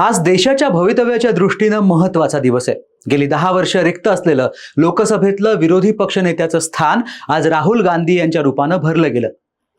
आज देशाच्या भवितव्याच्या दृष्टीनं महत्त्वाचा दिवस आहे. गेली दहा वर्ष रिक्त असलेलं लोकसभेतलं विरोधी पक्षनेत्याचं स्थान आज राहुल गांधी यांच्या रूपानं भरलं गेलं.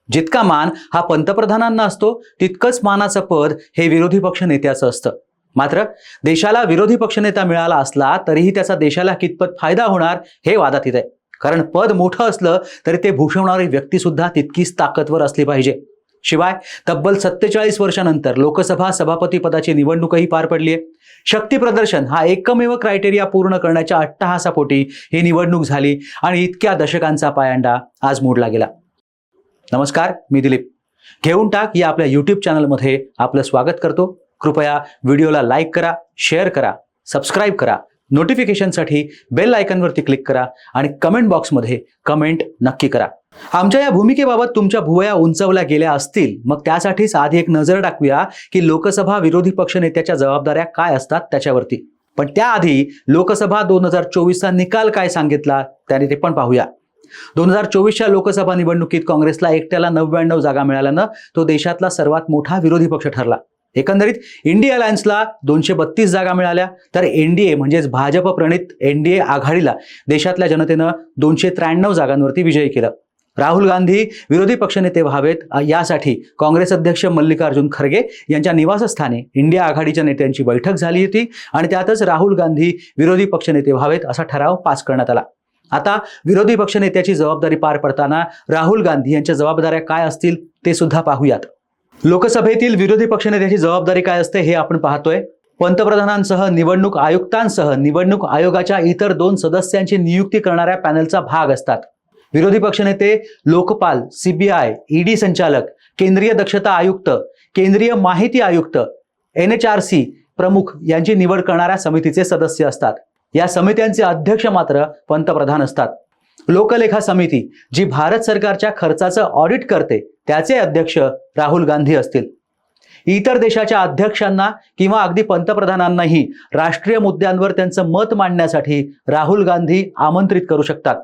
जितका मान हा पंतप्रधानांना असतो तितकंच मानाचं पद हे विरोधी पक्षनेत्याचं असतं. मात्र देशाला विरोधी पक्षनेता मिळाला असला तरीही त्याचा देशाला कितपत फायदा होणार हे वादातीत आहे कारण पद मोठं असलं तरी ते भूषवणारी व्यक्ती सुद्धा तितकीच ताकदवर असली पाहिजे. शिवाय तब्बल सत्तेचाळीस वर्षानंतर लोकसभा सभापती पदाची निवडणूकही पार पडली आहे शक्ती प्रदर्शन हा एकमेव क्रायटेरिया पूर्ण करण्याच्या अट्टहासापोटी ही निवडणूक झाली आणि इतक्या दशकांचा पायंडा आज मोडला गेला. नमस्कार मी दिलीप. घेऊन टाक या आपल्या यूट्यूब चॅनलमध्ये आपलं स्वागत करतो. कृपया व्हिडिओला लाईक करा शेअर करा सबस्क्राईब करा. नोटिफिकेशनसाठी बेल आयकनवरती क्लिक करा आणि कमेंट बॉक्समध्ये कमेंट नक्की करा. आमच्या या भूमिकेबाबत तुमच्या भुवया उंचवल्या गेल्या असतील. मग त्यासाठीच आधी एक नजर टाकूया की लोकसभा विरोधी पक्षनेत्याच्या जबाबदाऱ्या काय असतात त्याच्यावरती. पण त्याआधी लोकसभा दोन हजार चोवीसचा निकाल काय सांगितला त्याने ते पण पाहूया. दोन हजार चोवीसच्या लोकसभा निवडणुकीत काँग्रेसला एकट्याला नव्याण्णव जागा मिळाल्यानं तो देशातला सर्वात मोठा विरोधी पक्ष ठरला. एकंदरीत इंडिया अलायन्सला दोनशे बत्तीस जागा मिळाल्या. तर एनडीए म्हणजेच भाजप प्रणित एनडीए आघाडीला देशातल्या जनतेनं दोनशे त्र्याण्णव जागांवरती विजयी केलं. राहुल गांधी विरोधी पक्षनेते व्हावेत यासाठी काँग्रेस अध्यक्ष मल्लिकार्जुन खरगे यांच्या निवासस्थानी इंडिया आघाडीच्या नेत्यांची बैठक झाली होती आणि त्यातच राहुल गांधी विरोधी पक्षनेते व्हावेत असा ठराव पास करण्यात आला. आता विरोधी पक्षनेत्याची जबाबदारी पार पडताना राहुल गांधी यांच्या जबाबदाऱ्या काय असतील ते सुद्धा पाहूयात. लोकसभेतील विरोधी पक्षनेत्याची जबाबदारी काय असते हे आपण पाहतोय. पंतप्रधानांसह निवडणूक आयुक्तांसह निवडणूक आयोगाच्या इतर दोन सदस्यांची नियुक्ती करणाऱ्या पॅनलचा भाग असतात. विरोधी पक्षनेते लोकपाल सीबीआय ईडी संचालक केंद्रीय दक्षता आयुक्त केंद्रीय माहिती आयुक्त एन एच आर सी प्रमुख यांची निवड करणाऱ्या समितीचे सदस्य असतात. या समित्यांचे अध्यक्ष मात्र पंतप्रधान असतात. लोकलेखा समिती जी भारत सरकारच्या खर्चाचं ऑडिट करते त्याचे अध्यक्ष राहुल गांधी असतील. इतर देशाच्या अध्यक्षांना किंवा अगदी पंतप्रधानांनाही राष्ट्रीय मुद्द्यांवर त्यांचं मत मांडण्यासाठी राहुल गांधी आमंत्रित करू शकतात.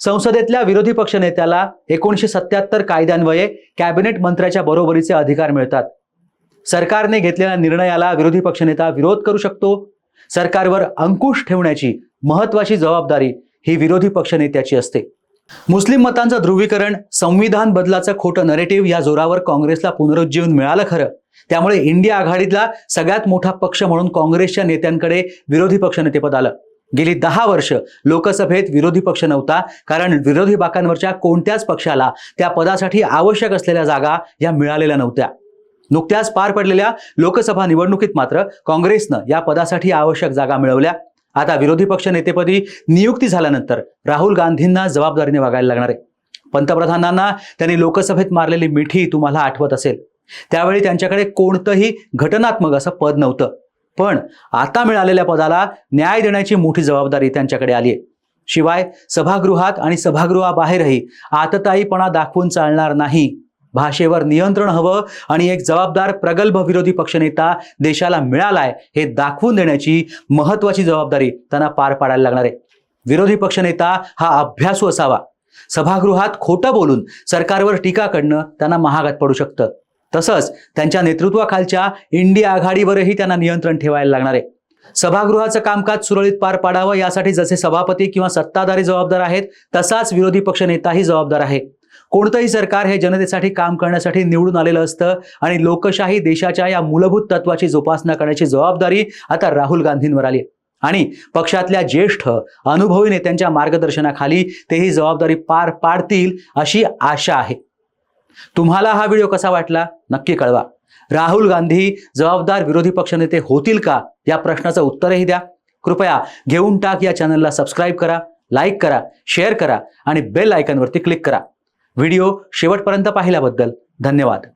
संसदेतल्या विरोधी पक्षनेत्याला एकोणीसशे सत्याहत्तर कायद्यान्वये कॅबिनेट मंत्र्याच्या बरोबरीचे अधिकार मिळतात. सरकारने घेतलेल्या निर्णयाला विरोधी पक्षनेता विरोध करू शकतो. सरकारवर अंकुश ठेवण्याची महत्वाची जबाबदारी ही विरोधी पक्षनेत्याची असते. मुस्लिम मतांचं ध्रुवीकरण संविधान बदलाचं खोटं नरेटिव्ह या जोरावर काँग्रेसला पुनरुज्जीवन मिळालं खरं. त्यामुळे इंडिया आघाडीतला सगळ्यात मोठा पक्ष म्हणून काँग्रेसच्या नेत्यांकडे विरोधी पक्षनेतेपद आलं. गेली दहा वर्ष लोकसभेत विरोधी पक्ष नव्हता कारण विरोधी बाकांवरच्या कोणत्याच पक्षाला त्या पदासाठी आवश्यक असलेल्या जागा या मिळालेल्या नव्हत्या. नुकत्याच पार पडलेल्या लोकसभा निवडणुकीत मात्र काँग्रेसनं या पदासाठी आवश्यक जागा मिळवल्या. आता विरोधी पक्ष नेतेपदी नियुक्ती झाल्यानंतर राहुल गांधींना जबाबदारीने वागायला लागणार आहे. पंतप्रधानांना त्यांनी लोकसभेत मारलेली मिठी तुम्हाला आठवत असेल. त्यावेळी त्यांच्याकडे कोणतंही घटनात्मक असं पद नव्हतं. पण आता मिळालेल्या पदाला न्याय देण्याची मोठी जबाबदारी त्यांच्याकडे आली आहे. शिवाय सभागृहात आणि सभागृहाबाहेरही आतताईपणा दाखवून चालणार नाही. भाषेवर नियंत्रण हवं आणि एक जबाबदार प्रगल्भ विरोधी पक्षनेता देशाला मिळालाय हे दाखवून देण्याची महत्वाची जबाबदारी त्यांना पार पाडायला लागणार आहे. विरोधी पक्षनेता हा अभ्यासू असावा. सभागृहात खोटं बोलून सरकारवर टीका करणं त्यांना महागात पडू शकतं. तसंच त्यांच्या नेतृत्वाखालच्या इंडिया आघाडीवरही त्यांना नियंत्रण ठेवायला लागणार आहे. सभागृहाचं कामकाज सुरळीत पार पाडावं यासाठी जसे सभापती किंवा सत्ताधारी जबाबदार आहेत तसाच विरोधी पक्षनेताही जबाबदार आहे. कोणतंही सरकार हे जनतेसाठी काम करण्यासाठी निवडून आलेलं असतं आणि लोकशाही देशाच्या या मूलभूत तत्वाची जोपासना करण्याची जबाबदारी आता राहुल गांधींवर आली आणि पक्षातल्या ज्येष्ठ अनुभवी नेत्यांच्या मार्गदर्शनाखाली ते ही जबाबदारी पार पाडतील अशी आशा आहे. तुम्हाला हा व्हिडिओ कसा वाटला? नक्की कळवा. राहुल गांधी जबाबदार विरोधी पक्षनेते होतील का? या प्रश्नाचं उत्तरही द्या. कृपया घेऊन टाक या चॅनलला सबस्क्राईब करा लाईक करा शेअर करा आणि बेल आयकनवरती क्लिक करा. व्हिडिओ शेवटपर्यंत पाहिल्याबद्दल धन्यवाद.